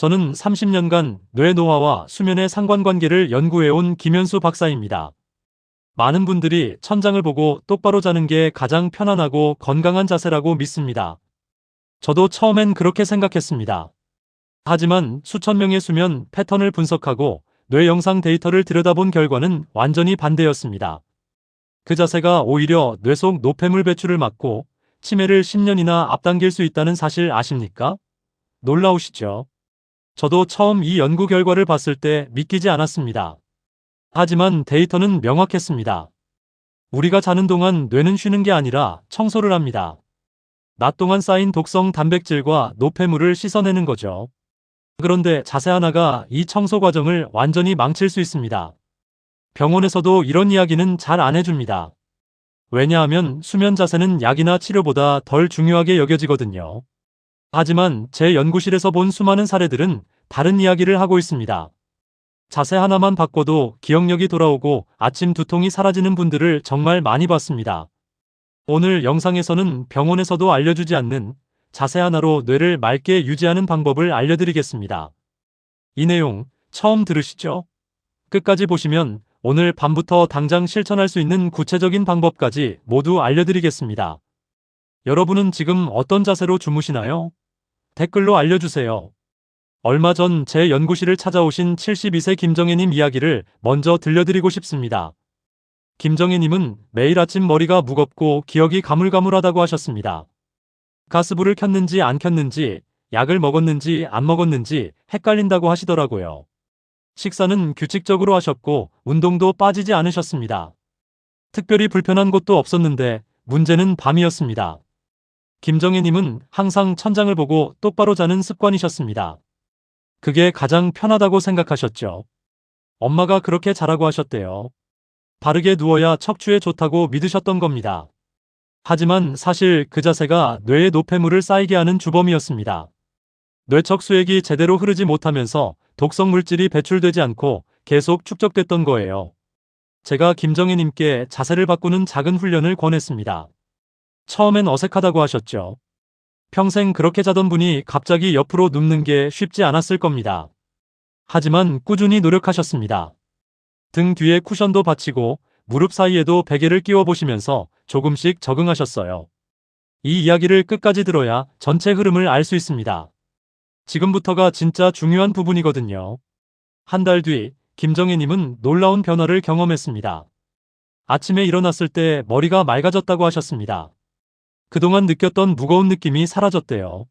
저는 30년간 뇌 노화와 수면의 상관관계를 연구해온 김현수 박사입니다. 많은 분들이 천장을 보고 똑바로 자는 게 가장 편안하고 건강한 자세라고 믿습니다. 저도 처음엔 그렇게 생각했습니다. 하지만 수천 명의 수면 패턴을 분석하고 뇌 영상 데이터를 들여다본 결과는 완전히 반대였습니다. 그 자세가 오히려 뇌 속 노폐물 배출을 막고 치매를 10년이나 앞당길 수 있다는 사실 아십니까? 놀라우시죠? 저도 처음 이 연구 결과를 봤을 때 믿기지 않았습니다. 하지만 데이터는 명확했습니다. 우리가 자는 동안 뇌는 쉬는 게 아니라 청소를 합니다. 낮 동안 쌓인 독성 단백질과 노폐물을 씻어내는 거죠. 그런데 자세 하나가 이 청소 과정을 완전히 망칠 수 있습니다. 병원에서도 이런 이야기는 잘 안 해줍니다. 왜냐하면 수면 자세는 약이나 치료보다 덜 중요하게 여겨지거든요. 하지만 제 연구실에서 본 수많은 사례들은 다른 이야기를 하고 있습니다. 자세 하나만 바꿔도 기억력이 돌아오고 아침 두통이 사라지는 분들을 정말 많이 봤습니다. 오늘 영상에서는 병원에서도 알려주지 않는 자세 하나로 뇌를 맑게 유지하는 방법을 알려드리겠습니다. 이 내용 처음 들으시죠? 끝까지 보시면 오늘 밤부터 당장 실천할 수 있는 구체적인 방법까지 모두 알려드리겠습니다. 여러분은 지금 어떤 자세로 주무시나요? 댓글로 알려주세요. 얼마 전 제 연구실을 찾아오신 72세 김정혜님 이야기를 먼저 들려드리고 싶습니다. 김정혜님은 매일 아침 머리가 무겁고 기억이 가물가물하다고 하셨습니다. 가스불을 켰는지 안 켰는지, 약을 먹었는지 안 먹었는지 헷갈린다고 하시더라고요. 식사는 규칙적으로 하셨고 운동도 빠지지 않으셨습니다. 특별히 불편한 곳도 없었는데 문제는 밤이었습니다. 김정혜님은 항상 천장을 보고 똑바로 자는 습관이셨습니다. 그게 가장 편하다고 생각하셨죠. 엄마가 그렇게 자라고 하셨대요. 바르게 누워야 척추에 좋다고 믿으셨던 겁니다. 하지만 사실 그 자세가 뇌에 노폐물을 쌓이게 하는 주범이었습니다. 뇌척 수액이 제대로 흐르지 못하면서 독성 물질이 배출되지 않고 계속 축적됐던 거예요. 제가 김정혜님께 자세를 바꾸는 작은 훈련을 권했습니다. 처음엔 어색하다고 하셨죠. 평생 그렇게 자던 분이 갑자기 옆으로 눕는 게 쉽지 않았을 겁니다. 하지만 꾸준히 노력하셨습니다. 등 뒤에 쿠션도 받치고 무릎 사이에도 베개를 끼워 보시면서 조금씩 적응하셨어요. 이 이야기를 끝까지 들어야 전체 흐름을 알 수 있습니다. 지금부터가 진짜 중요한 부분이거든요. 한 달 뒤 김정혜님은 놀라운 변화를 경험했습니다. 아침에 일어났을 때 머리가 맑아졌다고 하셨습니다. 그동안 느꼈던 무거운 느낌이 사라졌대요.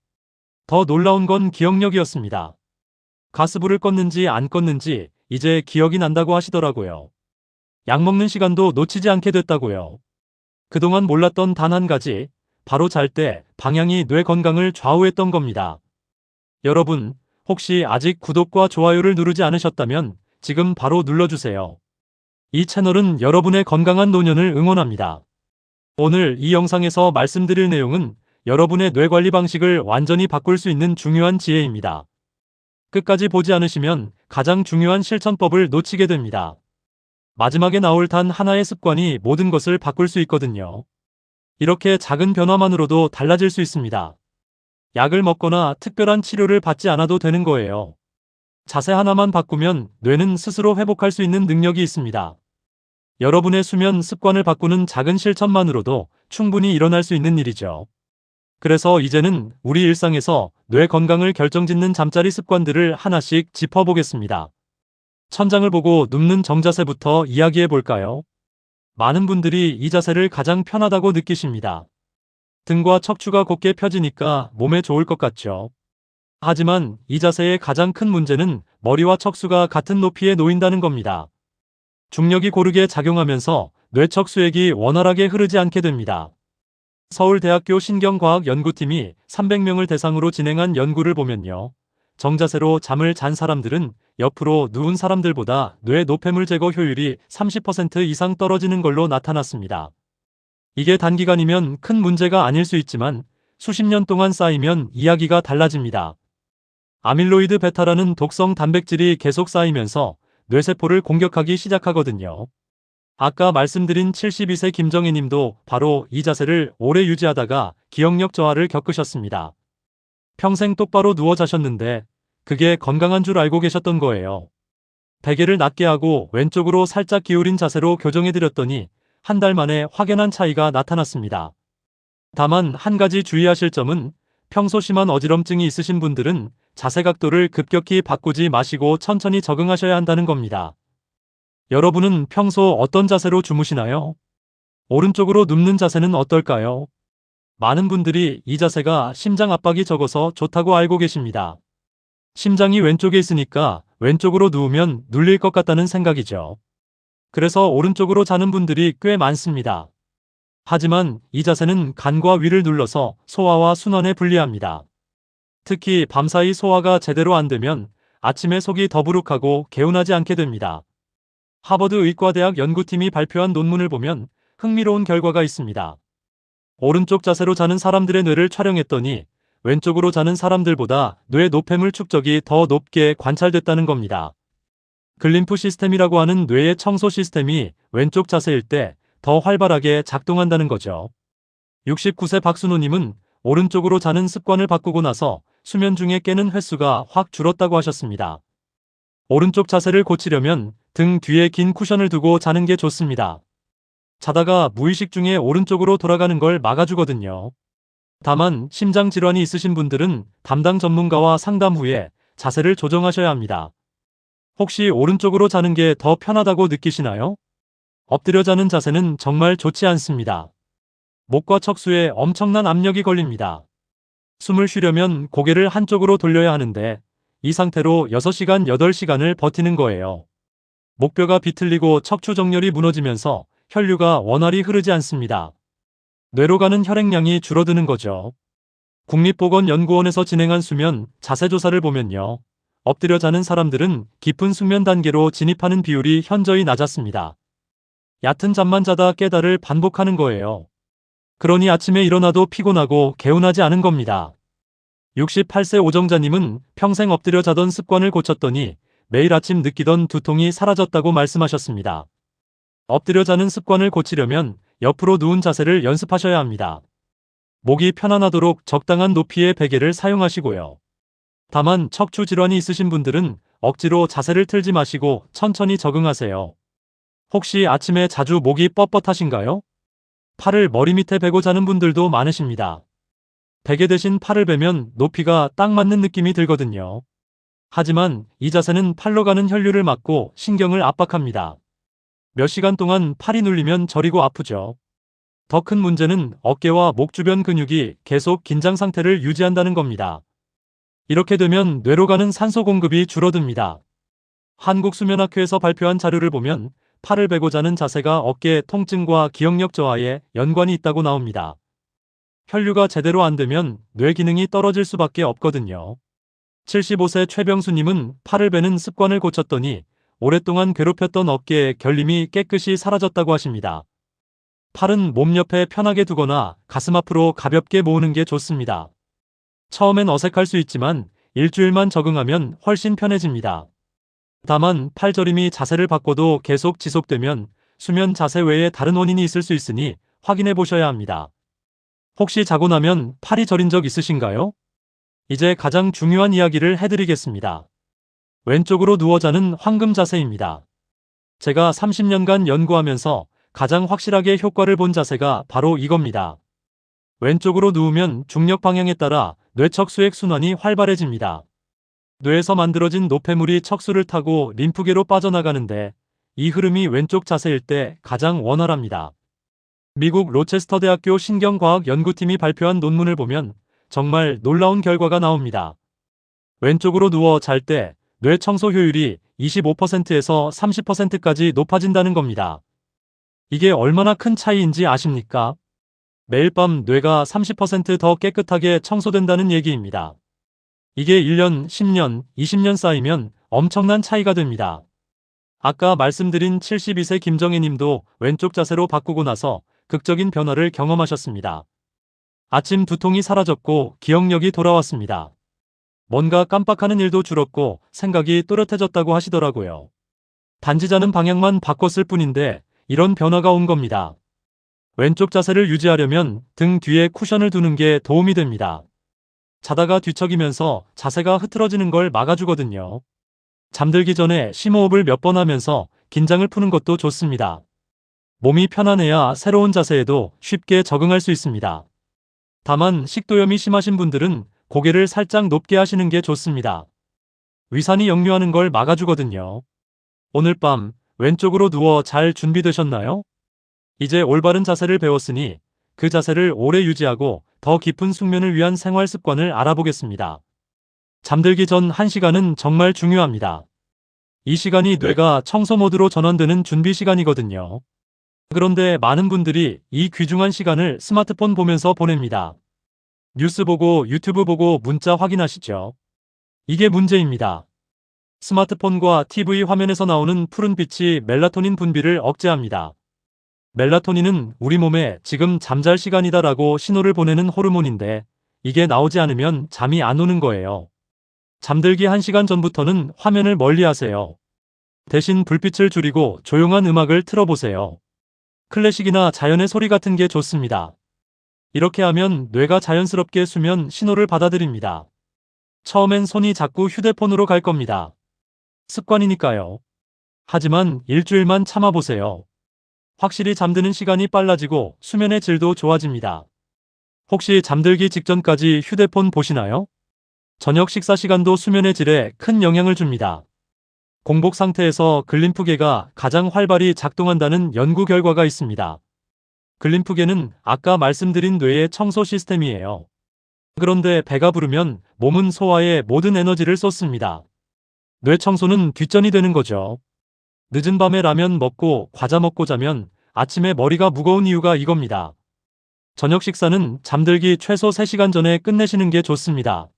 더 놀라운 건 기억력이었습니다. 가스불을 껐는지 안 껐는지 이제 기억이 난다고 하시더라고요. 약 먹는 시간도 놓치지 않게 됐다고요. 그동안 몰랐던 단 한 가지, 바로 잘 때 방향이 뇌 건강을 좌우했던 겁니다. 여러분, 혹시 아직 구독과 좋아요를 누르지 않으셨다면 지금 바로 눌러주세요. 이 채널은 여러분의 건강한 노년을 응원합니다. 오늘 이 영상에서 말씀드릴 내용은 여러분의 뇌 관리 방식을 완전히 바꿀 수 있는 중요한 지혜입니다. 끝까지 보지 않으시면 가장 중요한 실천법을 놓치게 됩니다. 마지막에 나올 단 하나의 습관이 모든 것을 바꿀 수 있거든요. 이렇게 작은 변화만으로도 달라질 수 있습니다. 약을 먹거나 특별한 치료를 받지 않아도 되는 거예요. 자세 하나만 바꾸면 뇌는 스스로 회복할 수 있는 능력이 있습니다. 여러분의 수면 습관을 바꾸는 작은 실천만으로도 충분히 일어날 수 있는 일이죠. 그래서 이제는 우리 일상에서 뇌 건강을 결정짓는 잠자리 습관들을 하나씩 짚어보겠습니다. 천장을 보고 눕는 정자세부터 이야기해 볼까요? 많은 분들이 이 자세를 가장 편하다고 느끼십니다. 등과 척추가 곧게 펴지니까 몸에 좋을 것 같죠. 하지만 이 자세의 가장 큰 문제는 머리와 척수가 같은 높이에 놓인다는 겁니다. 중력이 고르게 작용하면서 뇌척 수액이 원활하게 흐르지 않게 됩니다. 서울대학교 신경과학연구팀이 300명을 대상으로 진행한 연구를 보면요. 정자세로 잠을 잔 사람들은 옆으로 누운 사람들보다 뇌 노폐물 제거 효율이 30% 이상 떨어지는 걸로 나타났습니다. 이게 단기간이면 큰 문제가 아닐 수 있지만 수십 년 동안 쌓이면 이야기가 달라집니다. 아밀로이드 베타라는 독성 단백질이 계속 쌓이면서 뇌세포를 공격하기 시작하거든요. 아까 말씀드린 72세 김정희 님도 바로 이 자세를 오래 유지하다가 기억력 저하를 겪으셨습니다. 평생 똑바로 누워 자셨는데 그게 건강한 줄 알고 계셨던 거예요. 베개를 낮게 하고 왼쪽으로 살짝 기울인 자세로 교정해드렸더니 한 달 만에 확연한 차이가 나타났습니다. 다만 한 가지 주의하실 점은 평소 심한 어지럼증이 있으신 분들은 자세 각도를 급격히 바꾸지 마시고 천천히 적응하셔야 한다는 겁니다. 여러분은 평소 어떤 자세로 주무시나요? 오른쪽으로 눕는 자세는 어떨까요? 많은 분들이 이 자세가 심장 압박이 적어서 좋다고 알고 계십니다. 심장이 왼쪽에 있으니까 왼쪽으로 누우면 눌릴 것 같다는 생각이죠. 그래서 오른쪽으로 자는 분들이 꽤 많습니다. 하지만 이 자세는 간과 위를 눌러서 소화와 순환에 불리합니다. 특히 밤사이 소화가 제대로 안 되면 아침에 속이 더부룩하고 개운하지 않게 됩니다. 하버드 의과대학 연구팀이 발표한 논문을 보면 흥미로운 결과가 있습니다. 오른쪽 자세로 자는 사람들의 뇌를 촬영했더니 왼쪽으로 자는 사람들보다 뇌 노폐물 축적이 더 높게 관찰됐다는 겁니다. 글림프 시스템이라고 하는 뇌의 청소 시스템이 왼쪽 자세일 때 더 활발하게 작동한다는 거죠. 69세 박순호님은 오른쪽으로 자는 습관을 바꾸고 나서 수면 중에 깨는 횟수가 확 줄었다고 하셨습니다. 오른쪽 자세를 고치려면 등 뒤에 긴 쿠션을 두고 자는 게 좋습니다. 자다가 무의식 중에 오른쪽으로 돌아가는 걸 막아주거든요. 다만 심장 질환이 있으신 분들은 담당 전문가와 상담 후에 자세를 조정하셔야 합니다. 혹시 오른쪽으로 자는 게 더 편하다고 느끼시나요? 엎드려 자는 자세는 정말 좋지 않습니다. 목과 척수에 엄청난 압력이 걸립니다. 숨을 쉬려면 고개를 한쪽으로 돌려야 하는데 이 상태로 6시간, 8시간을 버티는 거예요. 목뼈가 비틀리고 척추 정렬이 무너지면서 혈류가 원활히 흐르지 않습니다. 뇌로 가는 혈액량이 줄어드는 거죠. 국립보건연구원에서 진행한 수면 자세 조사를 보면요. 엎드려 자는 사람들은 깊은 숙면 단계로 진입하는 비율이 현저히 낮았습니다. 얕은 잠만 자다 깨달을 반복하는 거예요. 그러니 아침에 일어나도 피곤하고 개운하지 않은 겁니다. 68세 오정자님은 평생 엎드려 자던 습관을 고쳤더니 매일 아침 느끼던 두통이 사라졌다고 말씀하셨습니다. 엎드려 자는 습관을 고치려면 옆으로 누운 자세를 연습하셔야 합니다. 목이 편안하도록 적당한 높이의 베개를 사용하시고요. 다만 척추 질환이 있으신 분들은 억지로 자세를 틀지 마시고 천천히 적응하세요. 혹시 아침에 자주 목이 뻣뻣하신가요? 팔을 머리 밑에 베고 자는 분들도 많으십니다. 베개 대신 팔을 베면 높이가 딱 맞는 느낌이 들거든요. 하지만 이 자세는 팔로 가는 혈류를 막고 신경을 압박합니다. 몇 시간 동안 팔이 눌리면 저리고 아프죠. 더 큰 문제는 어깨와 목 주변 근육이 계속 긴장 상태를 유지한다는 겁니다. 이렇게 되면 뇌로 가는 산소 공급이 줄어듭니다. 한국수면학회에서 발표한 자료를 보면 팔을 베고 자는 자세가 어깨 통증과 기억력 저하에 연관이 있다고 나옵니다. 혈류가 제대로 안 되면 뇌 기능이 떨어질 수밖에 없거든요. 75세 최병수님은 팔을 베는 습관을 고쳤더니 오랫동안 괴롭혔던 어깨의 결림이 깨끗이 사라졌다고 하십니다. 팔은 몸 옆에 편하게 두거나 가슴 앞으로 가볍게 모으는 게 좋습니다. 처음엔 어색할 수 있지만 일주일만 적응하면 훨씬 편해집니다. 다만 팔저림이 자세를 바꿔도 계속 지속되면 수면 자세 외에 다른 원인이 있을 수 있으니 확인해 보셔야 합니다. 혹시 자고 나면 팔이 저린 적 있으신가요? 이제 가장 중요한 이야기를 해드리겠습니다. 왼쪽으로 누워 자는 황금 자세입니다. 제가 30년간 연구하면서 가장 확실하게 효과를 본 자세가 바로 이겁니다. 왼쪽으로 누우면 중력 방향에 따라 뇌척 수액 순환이 활발해집니다. 뇌에서 만들어진 노폐물이 척수를 타고 림프계로 빠져나가는데 이 흐름이 왼쪽 자세일 때 가장 원활합니다. 미국 로체스터 대학교 신경과학 연구팀이 발표한 논문을 보면 정말 놀라운 결과가 나옵니다. 왼쪽으로 누워 잘 때 뇌 청소 효율이 25%에서 30%까지 높아진다는 겁니다. 이게 얼마나 큰 차이인지 아십니까? 매일 밤 뇌가 30%더 깨끗하게 청소된다는 얘기입니다. 이게 1년, 10년, 20년 쌓이면 엄청난 차이가 됩니다. 아까 말씀드린 72세 김정혜 님도 왼쪽 자세로 바꾸고 나서 극적인 변화를 경험하셨습니다. 아침 두통이 사라졌고 기억력이 돌아왔습니다. 뭔가 깜빡하는 일도 줄었고 생각이 또렷해졌다고 하시더라고요. 단지 자는 방향만 바꿨을 뿐인데 이런 변화가 온 겁니다. 왼쪽 자세를 유지하려면 등 뒤에 쿠션을 두는 게 도움이 됩니다. 자다가 뒤척이면서 자세가 흐트러지는 걸 막아주거든요. 잠들기 전에 심호흡을 몇 번 하면서 긴장을 푸는 것도 좋습니다. 몸이 편안해야 새로운 자세에도 쉽게 적응할 수 있습니다. 다만 식도염이 심하신 분들은 고개를 살짝 높게 하시는 게 좋습니다. 위산이 역류하는 걸 막아주거든요. 오늘 밤 왼쪽으로 누워 잘 준비되셨나요? 이제 올바른 자세를 배웠으니 그 자세를 오래 유지하고 더 깊은 숙면을 위한 생활 습관을 알아보겠습니다. 잠들기 전 1시간은 정말 중요합니다. 이 시간이 뇌가 청소 모드로 전환되는 준비 시간이거든요. 그런데 많은 분들이 이 귀중한 시간을 스마트폰 보면서 보냅니다. 뉴스 보고 유튜브 보고 문자 확인하시죠. 이게 문제입니다. 스마트폰과 TV 화면에서 나오는 푸른 빛이 멜라토닌 분비를 억제합니다. 멜라토닌은 우리 몸에 지금 잠잘 시간이다 라고 신호를 보내는 호르몬인데 이게 나오지 않으면 잠이 안 오는 거예요. 잠들기 1시간 전부터는 화면을 멀리 하세요. 대신 불빛을 줄이고 조용한 음악을 틀어보세요. 클래식이나 자연의 소리 같은 게 좋습니다. 이렇게 하면 뇌가 자연스럽게 수면 신호를 받아들입니다. 처음엔 손이 자꾸 휴대폰으로 갈 겁니다. 습관이니까요. 하지만 일주일만 참아보세요. 확실히 잠드는 시간이 빨라지고 수면의 질도 좋아집니다. 혹시 잠들기 직전까지 휴대폰 보시나요? 저녁 식사 시간도 수면의 질에 큰 영향을 줍니다. 공복 상태에서 글림프계가 가장 활발히 작동한다는 연구 결과가 있습니다. 글림프계는 아까 말씀드린 뇌의 청소 시스템이에요. 그런데 배가 부르면 몸은 소화에 모든 에너지를 쏟습니다. 뇌 청소는 뒷전이 되는 거죠. 늦은 밤에 라면 먹고 과자 먹고 자면 아침에 머리가 무거운 이유가 이겁니다. 저녁 식사는 잠들기 최소 3시간 전에 끝내시는 게 좋습니다.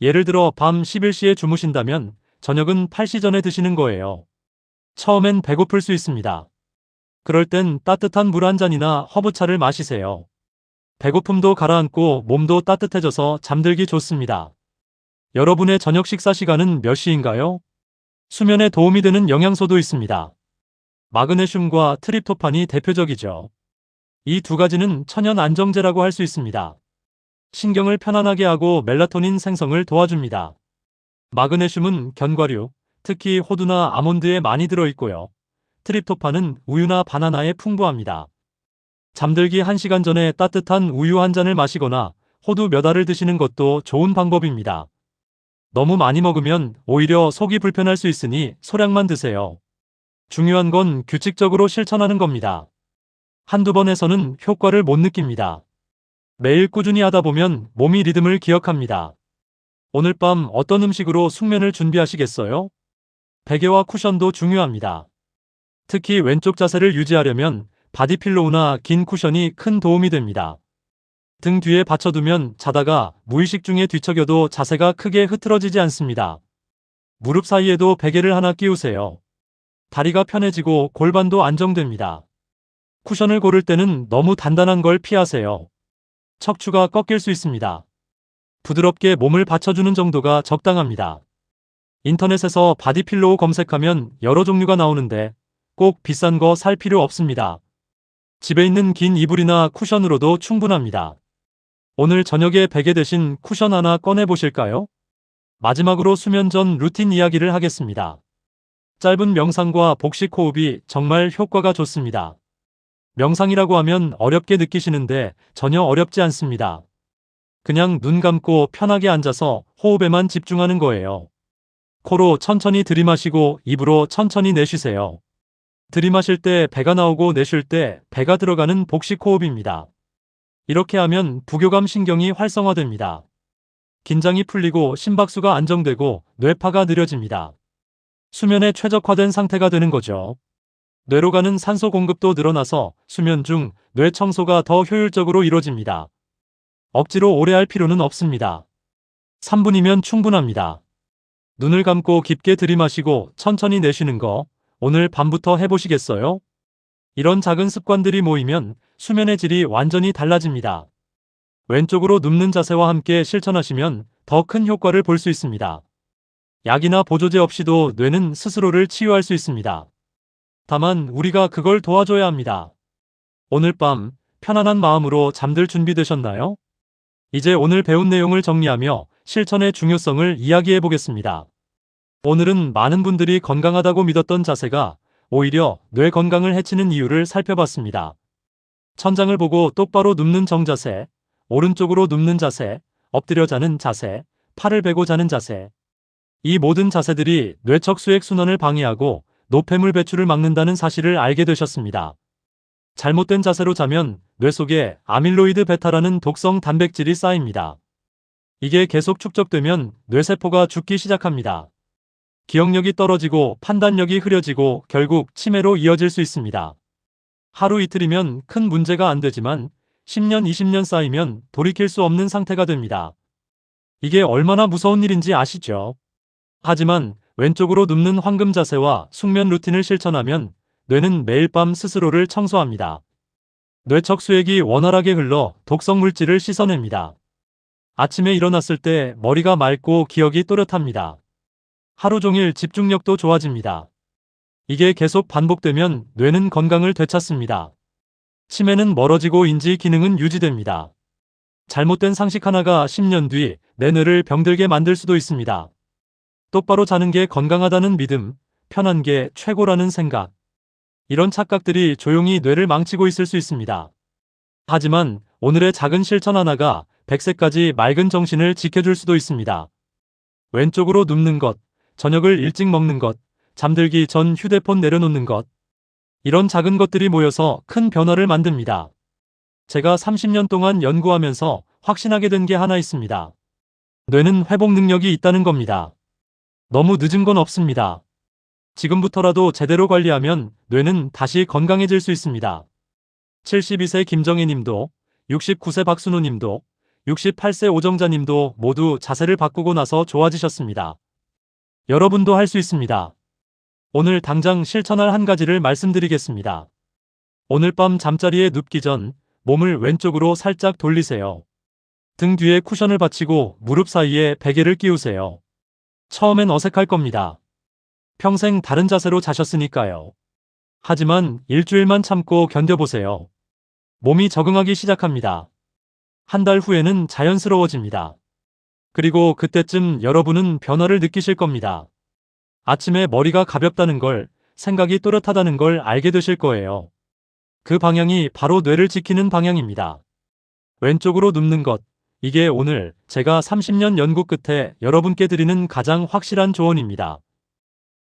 예를 들어 밤 11시에 주무신다면 저녁은 8시 전에 드시는 거예요. 처음엔 배고플 수 있습니다. 그럴 땐 따뜻한 물 한 잔이나 허브차를 마시세요. 배고픔도 가라앉고 몸도 따뜻해져서 잠들기 좋습니다. 여러분의 저녁 식사 시간은 몇 시인가요? 수면에 도움이 되는 영양소도 있습니다. 마그네슘과 트립토판이 대표적이죠. 이 두 가지는 천연 안정제라고 할 수 있습니다. 신경을 편안하게 하고 멜라토닌 생성을 도와줍니다. 마그네슘은 견과류, 특히 호두나 아몬드에 많이 들어있고요. 트립토판은 우유나 바나나에 풍부합니다. 잠들기 1시간 전에 따뜻한 우유 한 잔을 마시거나 호두 몇 알을 드시는 것도 좋은 방법입니다. 너무 많이 먹으면 오히려 속이 불편할 수 있으니 소량만 드세요. 중요한 건 규칙적으로 실천하는 겁니다. 한두 번 해서는 효과를 못 느낍니다. 매일 꾸준히 하다 보면 몸이 리듬을 기억합니다. 오늘 밤 어떤 음식으로 숙면을 준비하시겠어요? 베개와 쿠션도 중요합니다. 특히 왼쪽 자세를 유지하려면 바디필로우나 긴 쿠션이 큰 도움이 됩니다. 등 뒤에 받쳐두면 자다가 무의식 중에 뒤척여도 자세가 크게 흐트러지지 않습니다. 무릎 사이에도 베개를 하나 끼우세요. 다리가 편해지고 골반도 안정됩니다. 쿠션을 고를 때는 너무 단단한 걸 피하세요. 척추가 꺾일 수 있습니다. 부드럽게 몸을 받쳐주는 정도가 적당합니다. 인터넷에서 바디필로우 검색하면 여러 종류가 나오는데 꼭 비싼 거 살 필요 없습니다. 집에 있는 긴 이불이나 쿠션으로도 충분합니다. 오늘 저녁에 베개 대신 쿠션 하나 꺼내 보실까요? 마지막으로 수면 전 루틴 이야기를 하겠습니다. 짧은 명상과 복식 호흡이 정말 효과가 좋습니다. 명상이라고 하면 어렵게 느끼시는데 전혀 어렵지 않습니다. 그냥 눈 감고 편하게 앉아서 호흡에만 집중하는 거예요. 코로 천천히 들이마시고 입으로 천천히 내쉬세요. 들이마실 때 배가 나오고 내쉴 때 배가 들어가는 복식 호흡입니다. 이렇게 하면 부교감 신경이 활성화됩니다. 긴장이 풀리고 심박수가 안정되고 뇌파가 느려집니다. 수면에 최적화된 상태가 되는 거죠. 뇌로 가는 산소 공급도 늘어나서 수면 중 뇌 청소가 더 효율적으로 이루어집니다. 억지로 오래 할 필요는 없습니다. 3분이면 충분합니다. 눈을 감고 깊게 들이마시고 천천히 내쉬는 거 오늘 밤부터 해보시겠어요? 이런 작은 습관들이 모이면 수면의 질이 완전히 달라집니다. 왼쪽으로 눕는 자세와 함께 실천하시면 더 큰 효과를 볼 수 있습니다. 약이나 보조제 없이도 뇌는 스스로를 치유할 수 있습니다. 다만 우리가 그걸 도와줘야 합니다. 오늘 밤 편안한 마음으로 잠들 준비 되셨나요? 이제 오늘 배운 내용을 정리하며 실천의 중요성을 이야기해 보겠습니다. 오늘은 많은 분들이 건강하다고 믿었던 자세가 오히려 뇌 건강을 해치는 이유를 살펴봤습니다. 천장을 보고 똑바로 눕는 정자세, 오른쪽으로 눕는 자세, 엎드려 자는 자세, 팔을 베고 자는 자세. 이 모든 자세들이 뇌척 수액 순환을 방해하고 노폐물 배출을 막는다는 사실을 알게 되셨습니다. 잘못된 자세로 자면 뇌 속에 아밀로이드 베타라는 독성 단백질이 쌓입니다. 이게 계속 축적되면 뇌세포가 죽기 시작합니다. 기억력이 떨어지고 판단력이 흐려지고 결국 치매로 이어질 수 있습니다. 하루 이틀이면 큰 문제가 안 되지만 10년, 20년 쌓이면 돌이킬 수 없는 상태가 됩니다. 이게 얼마나 무서운 일인지 아시죠? 하지만 왼쪽으로 눕는 황금 자세와 숙면 루틴을 실천하면 뇌는 매일 밤 스스로를 청소합니다. 뇌척 수액이 원활하게 흘러 독성 물질을 씻어냅니다. 아침에 일어났을 때 머리가 맑고 기억이 또렷합니다. 하루 종일 집중력도 좋아집니다. 이게 계속 반복되면 뇌는 건강을 되찾습니다. 치매는 멀어지고 인지 기능은 유지됩니다. 잘못된 상식 하나가 10년 뒤 내 뇌를 병들게 만들 수도 있습니다. 똑바로 자는 게 건강하다는 믿음, 편한 게 최고라는 생각, 이런 착각들이 조용히 뇌를 망치고 있을 수 있습니다. 하지만 오늘의 작은 실천 하나가 100세까지 맑은 정신을 지켜줄 수도 있습니다. 왼쪽으로 눕는 것, 저녁을 일찍 먹는 것, 잠들기 전 휴대폰 내려놓는 것. 이런 작은 것들이 모여서 큰 변화를 만듭니다. 제가 30년 동안 연구하면서 확신하게 된 게 하나 있습니다. 뇌는 회복 능력이 있다는 겁니다. 너무 늦은 건 없습니다. 지금부터라도 제대로 관리하면 뇌는 다시 건강해질 수 있습니다. 72세 김정혜 님도, 69세 박순호 님도, 68세 오정자 님도 모두 자세를 바꾸고 나서 좋아지셨습니다. 여러분도 할 수 있습니다. 오늘 당장 실천할 한 가지를 말씀드리겠습니다. 오늘 밤 잠자리에 눕기 전 몸을 왼쪽으로 살짝 돌리세요. 등 뒤에 쿠션을 받치고 무릎 사이에 베개를 끼우세요. 처음엔 어색할 겁니다. 평생 다른 자세로 자셨으니까요. 하지만 일주일만 참고 견뎌보세요. 몸이 적응하기 시작합니다. 한 달 후에는 자연스러워집니다. 그리고 그때쯤 여러분은 변화를 느끼실 겁니다. 아침에 머리가 가볍다는 걸, 생각이 또렷하다는 걸 알게 되실 거예요. 그 방향이 바로 뇌를 지키는 방향입니다. 왼쪽으로 눕는 것, 이게 오늘 제가 30년 연구 끝에 여러분께 드리는 가장 확실한 조언입니다.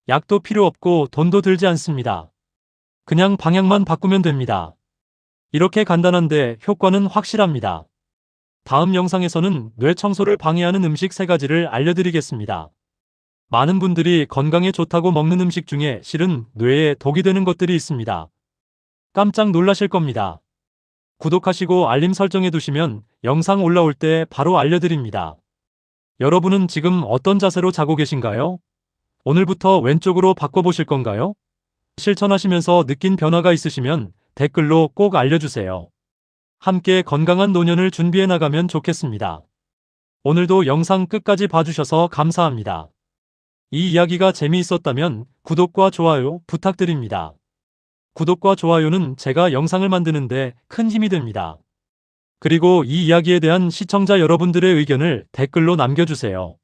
약도 필요 없고 돈도 들지 않습니다. 그냥 방향만 바꾸면 됩니다. 이렇게 간단한데 효과는 확실합니다. 다음 영상에서는 뇌 청소를 방해하는 음식 3가지를 알려드리겠습니다. 많은 분들이 건강에 좋다고 먹는 음식 중에 실은 뇌에 독이 되는 것들이 있습니다. 깜짝 놀라실 겁니다. 구독하시고 알림 설정해 두시면 영상 올라올 때 바로 알려드립니다. 여러분은 지금 어떤 자세로 자고 계신가요? 오늘부터 왼쪽으로 바꿔보실 건가요? 실천하시면서 느낀 변화가 있으시면 댓글로 꼭 알려주세요. 함께 건강한 노년을 준비해 나가면 좋겠습니다. 오늘도 영상 끝까지 봐주셔서 감사합니다. 이 이야기가 재미있었다면 구독과 좋아요 부탁드립니다. 구독과 좋아요는 제가 영상을 만드는데 큰 힘이 됩니다. 그리고 이 이야기에 대한 시청자 여러분들의 의견을 댓글로 남겨주세요.